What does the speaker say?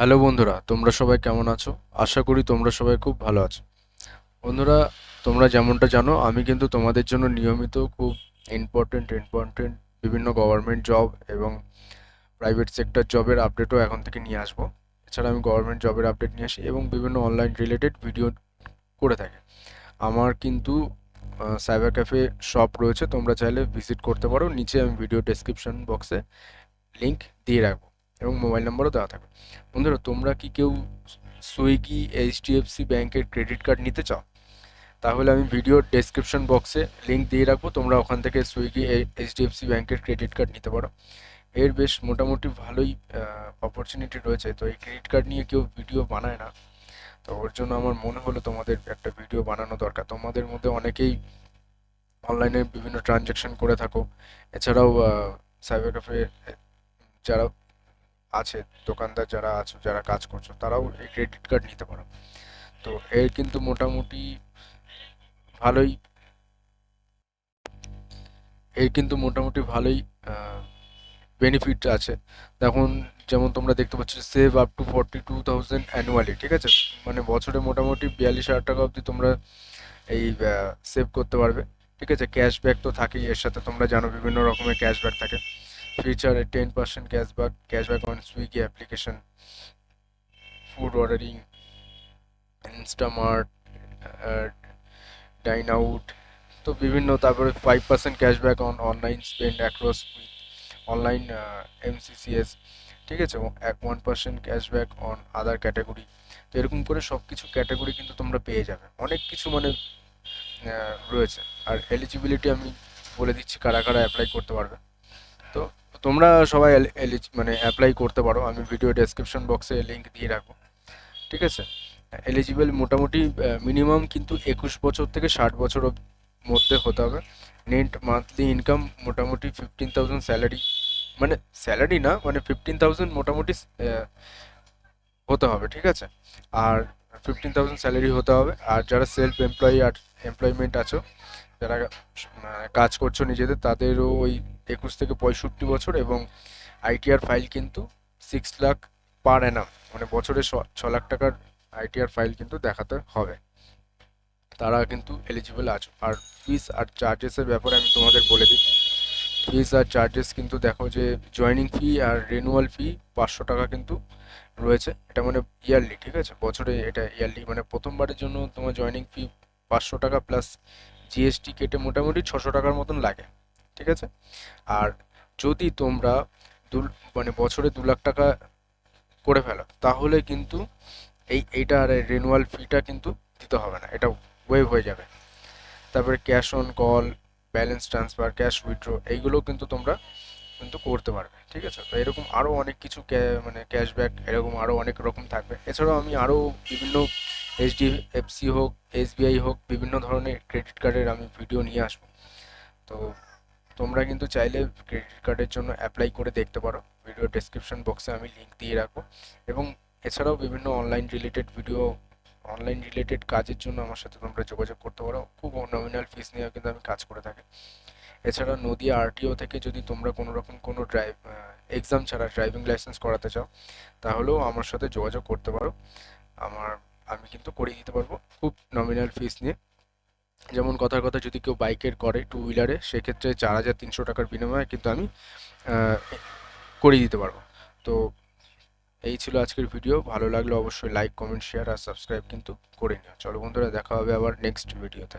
Hello বন্ধুরা, তোমরা সবাই কেমন আছো? আশা করি তোমরা সবাই খুব ভালো আছো। বন্ধুরা, তোমরা যেমনটা জানো, আমি কিন্তু তোমাদের জন্য নিয়মিত খুব ইম্পর্টেন্ট ইম্পর্টেন্ট বিভিন্ন গভর্নমেন্ট জব এবং প্রাইভেট সেক্টর জবের আপডেটও এখন থেকে নিয়ে আসব। এছাড়া আমি গভর্নমেন্ট জবের আপডেট নিয়ে আসি এবং বিভিন্ন অনলাইন রিলেটেড ভিডিও করে থাকি। আমার কিন্তু সাইবার ক্যাফে শপ রয়েছে, তোমরা চাইলে ভিজিট করতে পারো। নিচে আমি ভিডিও ডেসক্রিপশন বক্সে লিংক দিয়ে রাখব। এবং মোবাইল নম্বরও দেওয়া থাকবে। বন্ধুরা, তোমরা কি কেউ সুইগি এইচডিএফসি ব্যাংকের ক্রেডিট কার্ড নিতে চাও? তাহলে আমি ভিডিওর ডেসক্রিপশন বক্সে লিংক দিয়ে রাখব। তোমরা ওখান থেকে সুইগি এইচডিএফসি ব্যাংকের ক্রেডিট কার্ড নিতে পারো। এর বেশ মোটামুটি ভালোই অপরচুনিটি রয়েছে। তো এই ক্রেডিট কার্ড নিয়ে কেউ ভিডিও বানায় না। তো ওর জন্য আমার মনে হলো তোমাদের একটা ভিডিও বানানো দরকার। তোমাদের মধ্যে অনেকেই অনলাইনে বিভিন্ন ট্রানজ্যাকশন করে থাকো। এছাড়াও সাইবার ক্যাফে যারা আছে, দোকানদার যারা আছো, যারা কাজ করছ, তারাও এই ক্রেডিট কার্ড নিতে পারো। তো এর কিন্তু মোটামুটি ভালোই, এর কিন্তু মোটামুটি ভালোই বেনিফিট আছে। দেখুন, যেমন তোমরা দেখতে পাচ্ছ save up to forty two thousand annually ঠিক আছে? মানে বছরে মোটামুটি বিয়াল্লিশ হাজার টাকা অবধি তোমরা এই সেভ করতে পারবে। ঠিক আছে? ক্যাশব্যাক তো থাকেই, এর সাথে তোমরা জানো, বিভিন্ন রকমের ক্যাশব্যাক থাকে। ফিচারে ten percent cashback cashback on Swiggy application food ordering Instamart dine out তো বিভিন্ন, তারপরে five percent cashback on online spend across online MCCs ঠিক আছে? এক one percent cashback on other category তো এরকম করে সব কিছু ক্যাটাগরি কিন্তু তোমরা পেয়ে যাবে। অনেক কিছু মানে রয়েছে। আর এলিজিবিলিটি আমি বলে দিচ্ছি কারা কারা অ্যাপ্লাই করতে পারবে। তোমরা সবাই মানে অ্যাপ্লাই করতে পারো। আমি ভিডিও ডেসক্রিপশন বক্সে লিঙ্ক দিয়ে রাখব। ঠিক আছে? এলিজিবল মোটামুটি মিনিমাম কিন্তু একুশ বছর থেকে ষাট বছর মধ্যে হতে হবে। নেট মান্থলি ইনকাম মোটামুটি ফিফটিন থাউজেন্ড স্যালারি মানে স্যালারি না মানে ফিফটিন থাউজেন্ড মোটামুটি হতে হবে। ঠিক আছে? আর ফিফটিন থাউজেন্ড স্যালারি হতে হবে। আর যারা সেলফ এমপ্লয়ি আর এমপ্লয়মেন্ট আছো যারা কাজ করছ নিজেদের, তাদেরও ওই একুশ থেকে পঁয়ষট্টি বছর এবং আইটিআর ফাইল কিন্তু সিক্স লাখ পার অ্যানাম মানে বছরে ছ লাখ টাকার আইটিআর ফাইল কিন্তু দেখাতে হবে। তারা কিন্তু এলিজিবল আছো। আর ফিস আর চার্জেসের ব্যাপারে আমি তোমাদের বলে দিই। ফিস আর চার্জেস কিন্তু দেখো যে জয়নিং ফি আর রেনুয়াল ফি পাঁচশো টাকা কিন্তু রয়েছে। এটা মানে ইয়ারলি ঠিক আছে? বছরে এটা ইয়ারলি মানে প্রথমবারের জন্য তোমার জয়নিং ফি পাঁচশো টাকা প্লাস জিএসটি কেটে মোটামুটি ছশো টাকার মতন লাগে, ঠিক আছে? আর যদি তোমরা দু মানে বছরে দু লাখ টাকা করে ফেলো, তাহলে কিন্তু এই, এইটা আর রেনুয়াল ফিটা কিন্তু দিতে হবে না, এটা ওয়েভ হয়ে যাবে। তারপরে cash on call balance transfer cash withdraw এইগুলো কিন্তু তোমরা কিন্তু করতে পারবে, ঠিক আছে? তো এরকম আরও অনেক কিছু মানে ক্যাশব্যাক এরকম আরও অনেক রকম থাকবে। এছাড়াও আমি আরও বিভিন্ন এইচডিএফসি হোক এসবিআই হোক, বিভিন্ন ধরনের ক্রেডিট কার্ডের আমি ভিডিও নিয়ে আসব। তো তোমরা কিন্তু চাইলে ক্রেডিট কার্ডের জন্য অ্যাপ্লাই করে দেখতে পারো। ভিডিও ডেসক্রিপশন বক্সে আমি লিঙ্ক দিয়ে রাখব। এবং এছাড়াও বিভিন্ন online related video online related কাজের জন্য আমার সাথে তোমরা যোগাযোগ করতে পারো। খুব নমিনাল ফিস নিয়েও কিন্তু আমি কাজ করে থাকি। এছাড়া নদিয়া আরটিও থেকে যদি তোমরা কোনো রকম কোনো ড্রাইভ এক্সাম ছাড়া ড্রাইভিং লাইসেন্স করাতে চাও, তাহলেও আমার সাথে যোগাযোগ করতে পারো। আমার আমি কিন্তু করিয়ে দিতে পারব খুব নমিনাল ফিস নিয়ে। যেমন কথার কথা যদি কেউ বাইকের করে টু হুইলারে সেক্ষেত্রে চার হাজার তিনশো টাকার বিনিময়ে কিন্তু আমি করিয়ে দিতে পারব। তো এই ছিল আজকের ভিডিও ভালো লাগলে অবশ্যই লাইক কমেন্ট শেয়ার আর সাবস্ক্রাইব কিন্তু করে নিও। চলো বন্ধুরা, দেখা হবে আবার নেক্সট ভিডিওতে